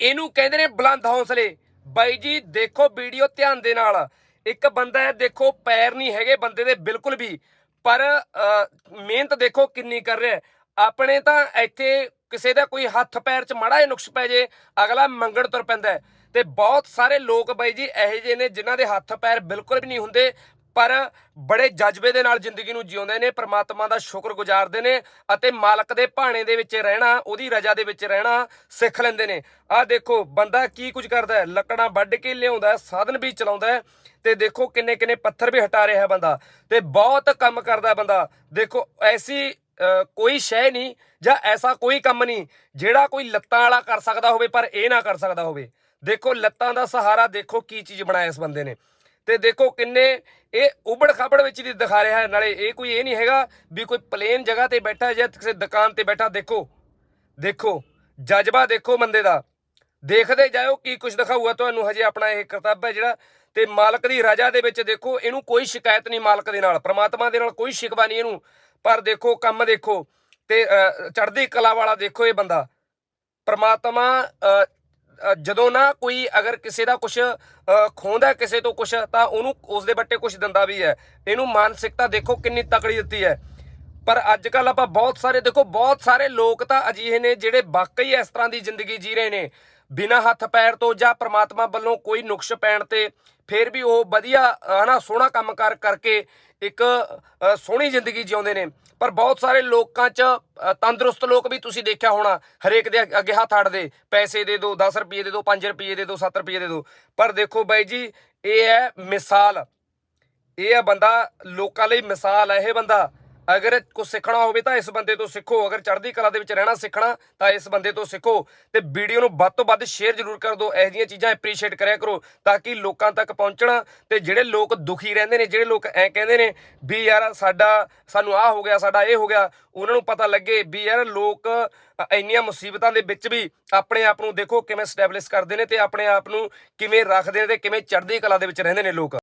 ਇਹਨੂੰ ਕਹਿੰਦੇ ਨੇ ਬੁਲੰਦ ਹੌਸਲੇ। ਬਾਈ ਜੀ, ਦੇਖੋ ਵੀਡੀਓ ਧਿਆਨ ਦੇ ਨਾਲ। ਇੱਕ ਬੰਦਾ ਹੈ, ਦੇਖੋ ਪੈਰ ਨਹੀਂ ਹੈਗੇ ਬੰਦੇ ਦੇ ਬਿਲਕੁਲ ਵੀ। ਪਰ ਮਿਹਨਤ ਦੇਖੋ ਕਿੰਨੀ ਕਰ ਰਿਹਾ ਆਪਣੇ ਤਾਂ ਇੱਥੇ ਕਿਸੇ ਦਾ ਕੋਈ ਹੱਥ ਪੈਰ 'ਚ ਮਾੜਾ ਜਿਹਾ ਨੁਕਸ ਪੈ ਜੇ, ਅਗਲਾ ਮੰਗਣ ਤੁਰ ਪੈਂਦਾ ਹੈ। ਤੇ ਬਹੁਤ ਸਾਰੇ ਲੋਕ ਬਾਈ ਜੀ, ਇਹੋ ਜਿਹੇ ਨੇ ਜਿਨ੍ਹਾਂ ਦੇ ਹੱਥ ਪੈਰ ਬਿਲਕੁਲ ਵੀ ਨਹੀਂ ਹੁੰਦੇ। ਪਰ ਬੜੇ ਜਜ਼ਬੇ ਦੇ ਨਾਲ ਜ਼ਿੰਦਗੀ ਨੂੰ ਜਿਉਂਦੇ ਨੇ, ਪ੍ਰਮਾਤਮਾ ਦਾ ਸ਼ੁਕਰ ਗੁਜ਼ਾਰਦੇ ਨੇ ਅਤੇ ਮਾਲਕ ਦੇ ਭਾਣੇ ਦੇ ਵਿੱਚ ਰਹਿਣਾ, ਉਹਦੀ ਰਜ਼ਾ ਦੇ ਵਿੱਚ ਰਹਿਣਾ ਸਿੱਖ ਲੈਂਦੇ ਨੇ। ਆਹ ਦੇਖੋ, ਬੰਦਾ ਕੀ ਕੁਝ ਕਰਦਾ ਹੈ? ਲੱਕੜਾਂ ਵੱਢ ਕੇ ਲਿਆਉਂਦਾ ਸਾਧਨ ਵੀ ਚਲਾਉਂਦਾ ਹੈ ਤੇ ਦੇਖੋ ਕਿੰਨੇ ਕਿੰਨੇ ਪੱਥਰ ਵੀ ਹਟਾ ਰਿਹਾ ਹੈ ਬੰਦਾ ਤੇ ਬਹੁਤ ਕੰਮ ਕਰਦਾ ਬੰਦਾ। ਦੇਖੋ, ਐਸੀ ਕੋਈ ਸ਼ੈ ਨਹੀਂ ਜਾਂ ਐਸਾ ਕੋਈ ਕੰਮ ਨਹੀਂ ਜਿਹੜਾ ਕੋਈ ਲੱਤਾਂ ਵਾਲਾ ਕਰ ਸਕਦਾ ਹੋਵੇ ਪਰ ਇਹ ਨਾ ਕਰ ਸਕਦਾ ਹੋਵੇ। ਦੇਖੋ, ਲੱਤਾਂ ਦਾ ਸਹਾਰਾ ਦੇਖੋ ਕੀ ਚੀਜ਼ ਬਣਾਇਆ ਇਸ ਬੰਦੇ ਨੇ। ਤੇ ਦੇਖੋ ਕਿੰਨੇ ਇਹ ਉਬੜ ਖਾਬੜ ਵਿੱਚ ਦੀ ਦਿਖਾ ਰਿਹਾ ਹੈ। ਨਾਲੇ ਇਹ ਕੋਈ ਇਹ ਨਹੀਂ ਹੈਗਾ ਵੀ ਕੋਈ ਪਲੇਨ ਜਗ੍ਹਾ ਤੇ ਬੈਠਾ ਜਾਂ ਕਿਸੇ ਦੁਕਾਨ ਤੇ ਬੈਠਾ। ਦੇਖੋ ਦੇਖੋ, ਜਜ਼ਬਾ ਦੇਖੋ ਬੰਦੇ ਦਾ। ਦੇਖਦੇ ਜਾਓ ਕੀ ਕੁਝ ਦਿਖਾਊਗਾ ਤੁਹਾਨੂੰ। ਹਜੇ ਆਪਣਾ ਇਹ ਕਰਤੱਵ ਹੈ ਜਿਹੜਾ। ਤੇ ਮਾਲਕ ਦੀ ਰਜ਼ਾ ਦੇ ਵਿੱਚ ਦੇਖੋ, ਇਹਨੂੰ ਕੋਈ ਸ਼ਿਕਾਇਤ ਨਹੀਂ ਮਾਲਕ ਦੇ ਨਾਲ। ਪ੍ਰਮਾਤਮਾ ਦੇ ਨਾਲ ਕੋਈ ਸ਼ਿਕਵਾ ਨਹੀਂ ਇਹਨੂੰ। ਪਰ ਦੇਖੋ, ਕੰਮ ਦੇਖੋ। ਤੇ ਚੜ੍ਹਦੀ ਕਲਾ ਵਾਲਾ ਦੇਖੋ ਇਹ ਬੰਦਾ। ਪ੍ਰਮਾਤਮਾ ਜਦੋਂ ਨਾ ਕੋਈ ਅਗਰ ਕਿਸੇ ਦਾ ਕੁਝ ਖੋਂਦਾ ਕਿਸੇ ਤੋਂ ਕੁਝ ਤਾਂ ਉਹਨੂੰ ਉਸ ਦੇ ਬੱਟੇ ਕੁਝ ਦਿੰਦਾ ਵੀ ਹੈ। ਇਹਨੂੰ ਮਾਨਸਿਕਤਾ ਦੇਖੋ ਕਿੰਨੀ ਤਕੜੀ ਦਿੱਤੀ ਹੈ। ਪਰ ਅੱਜ ਕੱਲ ਆਪਾਂ ਬਹੁਤ ਸਾਰੇ, ਦੇਖੋ ਬਹੁਤ ਸਾਰੇ ਲੋਕ ਤਾਂ ਅਜਿਹੇ ਨੇ ਜਿਹੜੇ ਵਾਕਈ ਇਸ ਤਰ੍ਹਾਂ ਦੀ ਜ਼ਿੰਦਗੀ ਜੀ ਰਹੇ ਨੇ। ਬਿਨਾਂ ਹੱਥ ਪੈਰ ਤੋਂ ਜਾਂ ਪ੍ਰਮਾਤਮਾ ਵੱਲੋਂ ਕੋਈ ਨੁਕਸ ਪੈਣ ਤੇ ਫਿਰ ਵੀ ਉਹ ਵਧੀਆ ਅ, ਹਨਾ ਸੋਹਣਾ ਕੰਮਕਾਰ ਕਰਕੇ ਇੱਕ ਸੋਹਣੀ ਜ਼ਿੰਦਗੀ ਜਿਉਂਦੇ ਨੇ। ਪਰ ਬਹੁਤ ਸਾਰੇ ਲੋਕਾਂ 'ਚ ਤੰਦਰੁਸਤ ਲੋਕ ਵੀ ਤੁਸੀਂ ਦੇਖਿਆ ਹੋਣਾ ਹਰੇਕ ਦੇ ਅੱਗੇ ਹੱਥ ਅੜਦੇ ਪੈਸੇ ਦੇ ਦਿਓ 10 ਰੁਪਏ ਦੇ ਦਿਓ 5 ਰੁਪਏ ਦੇ ਦਿਓ 7 ਰੁਪਏ ਦੇ ਦਿਓ ਪਰ ਦੇਖੋ ਬਾਈ ਜੀ ਇਹ ਹੈ ਮਿਸਾਲ। ਇਹ ਆ ਬੰਦਾ ਲੋਕਾਂ ਲਈ ਮਿਸਾਲ ਹੈ ਇਹ ਬੰਦਾ। ਅਗਰ ਕੁਝ ਸਿੱਖਣਾ ਹੋਵੇ ਤਾਂ ਇਸ ਬੰਦੇ ਤੋਂ ਸਿੱਖੋ। ਅਗਰ ਚੜ੍ਹਦੀ ਕਲਾ ਦੇ ਵਿੱਚ ਰਹਿਣਾ ਸਿੱਖਣਾ ਤਾਂ ਇਸ ਬੰਦੇ ਤੋਂ ਸਿੱਖੋ। ਤੇ ਵੀਡੀਓ ਨੂੰ ਵੱਧ ਤੋਂ ਵੱਧ ਸ਼ੇਅਰ ਜ਼ਰੂਰ ਕਰ ਦਿਓ। ਇਹੋ ਜਿਹੀਆਂ ਚੀਜ਼ਾਂ ਐਪਰੀਸ਼ੀਏਟ ਕਰਿਆ ਕਰੋ ਤਾਂ ਕਿ ਲੋਕਾਂ ਤੱਕ ਪਹੁੰਚਣਾ ਤੇ ਜਿਹੜੇ ਲੋਕ ਦੁਖੀ ਰਹਿੰਦੇ ਨੇ, ਜਿਹੜੇ ਲੋਕ ਐ ਕਹਿੰਦੇ ਨੇ ਵੀ ਯਾਰ ਸਾਡਾ, ਸਾਨੂੰ ਆਹ ਹੋ ਗਿਆ, ਸਾਡਾ ਇਹ ਹੋ ਗਿਆ, ਉਹਨਾਂ ਨੂੰ ਪਤਾ ਲੱਗੇ ਵੀ ਯਾਰ ਲੋਕ ਇੰਨੀਆਂ ਮੁਸੀਬਤਾਂ ਦੇ ਵਿੱਚ ਵੀ ਆਪਣੇ ਆਪ ਨੂੰ ਦੇਖੋ ਕਿਵੇਂ ਸਟੈਬਲਿਸ਼ ਕਰਦੇ ਨੇ ਤੇ ਆਪਣੇ ਆਪ ਨੂੰ ਕਿਵੇਂ ਰੱਖਦੇ ਨੇ ਤੇ ਕਿਵੇਂ ਚੜ੍ਹਦੀ ਕਲਾ ਦੇ ਵਿੱਚ ਰਹਿੰਦੇ ਨੇ ਲੋਕ।